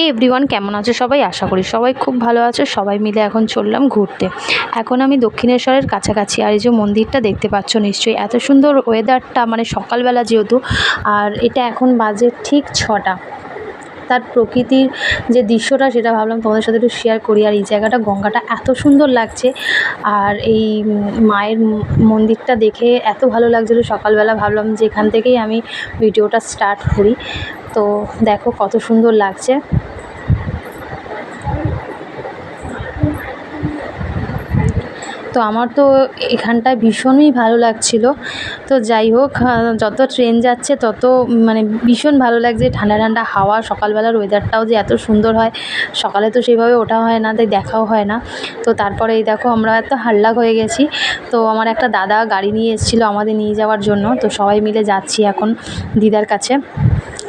এ everyone কেমন আছো? সবাই আশা করি সবাই খুব ভালো আছো। সবাই মিলে এখন চললাম ঘুরতে। এখন আমি দক্ষিণেশ্বরের কাছাকাছি। আর এই যে মন্দিরটা দেখতে পাচ্ছ নিশ্চয়ই, এত সুন্দর ওয়েদারটা মানে সকালবেলা যেহেতু। আর এটা এখন বাজে ঠিক ছটা। তার প্রকৃতির যে দৃশ্যটা, সেটা ভাবলাম তোমাদের সাথে একটু শেয়ার করি। আর এই জায়গাটা, গঙ্গাটা এত সুন্দর লাগছে। আর এই মায়ের মন্দিরটা দেখে এত ভালো লাগছিল সকালবেলা। ভাবলাম যে এখান থেকেই আমি ভিডিওটা স্টার্ট করি। তো দেখো কত সুন্দর লাগছে। তো আমার তো এখানটায় ভীষণই ভালো লাগছিল। তো যাই হোক যত ট্রেন যাচ্ছে তত মানে ভীষণ ভালো লাগছে। ঠান্ডা ঠান্ডা হাওয়া, সকালবেলার ওয়েদারটাও যে এত সুন্দর হয়। সকালে তো সেইভাবে ওঠা হয় না, তাই দেখাও হয় না। তো তারপরে এই দেখো আমরা এত হাল্লাক হয়ে গেছি। তো আমার একটা দাদা গাড়ি নিয়ে এসেছিল আমাদের নিয়ে যাওয়ার জন্য। তো সবাই মিলে যাচ্ছি এখন দিদার কাছে।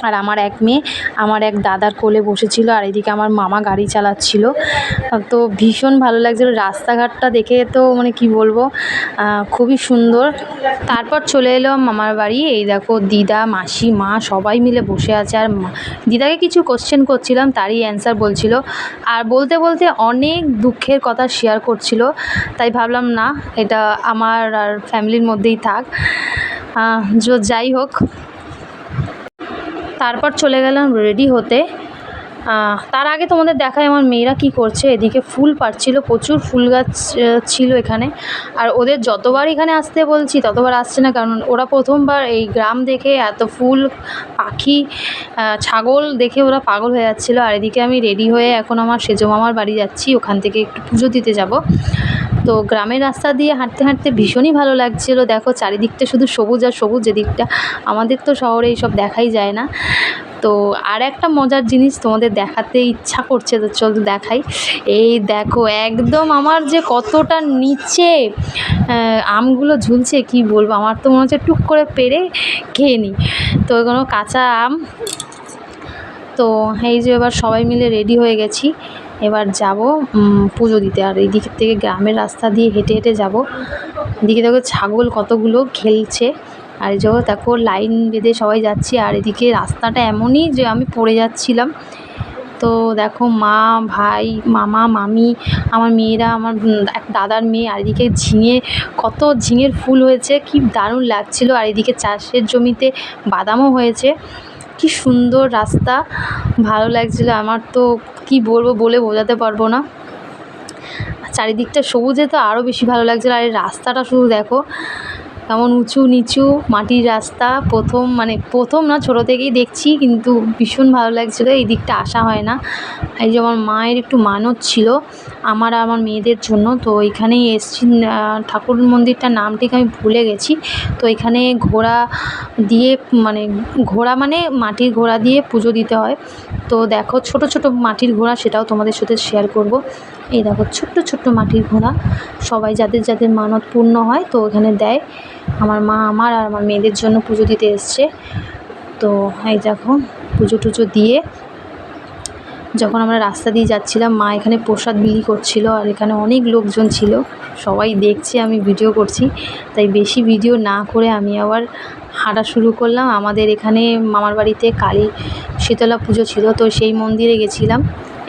আর আমার এক মেয়ে, আমার এক দাদার কোলে বসেছিল আর এদিকে আমার মামা গাড়ি চালাচ্ছিল। তো ভীষণ ভালো লাগছিল। রাস্তাঘাটটা দেখে তো মানে কি বলব খুবই সুন্দর। তারপর চলে এলো মামার বাড়ি। এই দেখো দিদা, মাসি, মা সবাই মিলে বসে আছে। আর দিদাকে কিছু কোশ্চেন করছিলাম, তারই অ্যান্সার বলছিল। আর বলতে বলতে অনেক দুঃখের কথা শেয়ার করছিল। তাই ভাবলাম না, এটা আমার আর ফ্যামিলির মধ্যেই থাক। যাই হোক তারপর চলে গেলাম রেডি হতে। তার আগে তোমাদের দেখায় আমার মেয়েরা কি করছে। এদিকে ফুল পাড়ছিল, প্রচুর ফুল গাছ ছিল এখানে। আর ওদের যতবার এখানে আসতে বলছি, ততবার আসছে না, কারণ ওরা প্রথমবার এই গ্রাম দেখে এত ফুল, পাখি ছাগল দেখে ওরা পাগল হয়ে যাচ্ছিল। আর এদিকে আমি রেডি হয়ে এখন আমার সেজো মামার বাড়ি যাচ্ছি, ওখান থেকে একটু পুজো দিতে যাব। তো গ্রামের রাস্তা দিয়ে হাঁটতে হাঁটতে ভীষণই ভালো লাগছিল। দেখো চারিদিকটা শুধু সবুজ আর সবুজ যেদিকটা আমাদের তো শহরে এইসব দেখাই যায় না। তো আর একটা মজার জিনিস তোমাদের দেখাতে ইচ্ছা করছে, তো চল দেখাই। এই দেখো, একদম আমার যে কতটা নিচে আমগুলো ঝুলছে, কি বলব? আমার তো মনে হচ্ছে টুক করে পেরে খেয়ে নিই। তো কোনো কাঁচা আম। তো এই যে এবার সবাই মিলে রেডি হয়ে গেছি। এবার যাব পুজো দিতে। আর এই দিক থেকে গ্রামের রাস্তা দিয়ে হেঁটে হেঁটে যাব। এদিকে দেখো ছাগল কতগুলো খেলছে। আর এই জায়গায় দেখো লাইন বেঁধে সবাই যাচ্ছে, আর এদিকে রাস্তাটা এমনই যে আমি পড়ে যাচ্ছিলাম। তো দেখো মা, ভাই, মামা, মামি, আমার মেয়েরা, আমার এক দাদার মেয়ে, আর এদিকে ঝিঙে, কত ঝিঙের ফুল হয়েছে, কি দারুণ লাগছিল। আর এদিকে চাষের জমিতে বাদামও হয়েছে। কি সুন্দর রাস্তা, ভালো লাগছিল। আমার তো কি বলব বলে বোঝাতে পারব না। চারিদিকটা সবুজে তো আরও বেশি ভালো লাগছিল। আর এই রাস্তাটা শুধু দেখো কেমন উঁচু নিচু মাটির রাস্তা, প্রথম মানে প্রথম না, ছোটো থেকেই দেখছি, কিন্তু ভীষণ ভালো লাগছিল, এই দিকটা আসা হয় না। এই যে আমার মায়ের একটু মানত ছিল, আমার আর আমার মেয়েদের জন্য, তো এখানেই এসছি ঠাকুর মন্দিরটার নাম ঠিক আমি ভুলে গেছি। তো এখানে ঘোড়া দিয়ে মানে ঘোড়া মানে মাটির ঘোড়া দিয়ে পুজো দিতে হয়। তো দেখো, ছোট ছোট মাটির ঘোড়া, সেটাও তোমাদের সাথে শেয়ার করব। এই দেখো, ছোট্ট ছোট্ট মাটির ঘোড়া। সবাই যাদের যাদের মানত পূর্ণ হয়, তো এখানে দেয়। আমার মা, আমার আর আমার মেয়েদের জন্য পুজো দিতে এসছে। তো এই দেখো, পুজো টুজো দিয়ে যখন আমরা রাস্তা দিয়ে যাচ্ছিলাম, মা এখানে প্রসাদ বিলি করছিল আর এখানে অনেক লোকজন ছিল। সবাই দেখছে, আমি ভিডিও করছি। তাই বেশি ভিডিও না করে আমি আবার হাঁটা শুরু করলাম। আমাদের এখানে মামার বাড়িতে কালী শীতলা পুজো ছিল, তো সেই মন্দিরে গেছিলাম।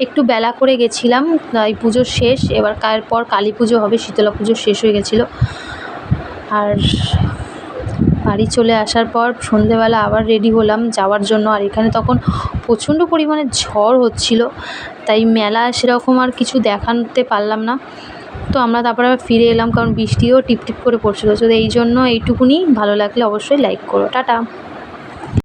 একটু বেলা করে গেছিলাম, তাই পুজো শেষ, এবার পর কালী পুজো হবে, শীতলা পুজো শেষ হয়ে গেছিল। আর বাড়ি চলে আসার পর সন্ধেবেলা আবার রেডি হলাম যাওয়ার জন্য, আর এখানে তখন প্রচণ্ড পরিমাণে ঝড় হচ্ছিল, তাই মেলা সেরকম আর কিছু দেখাতে পারলাম না। তো আমরা তারপরে আবার ফিরে এলাম, কারণ বৃষ্টিও টিপ টিপ করে পড়ছিলো। তো এই জন্য এইটুকুনি, ভালো লাগলে অবশ্যই লাইক করো। টাটা!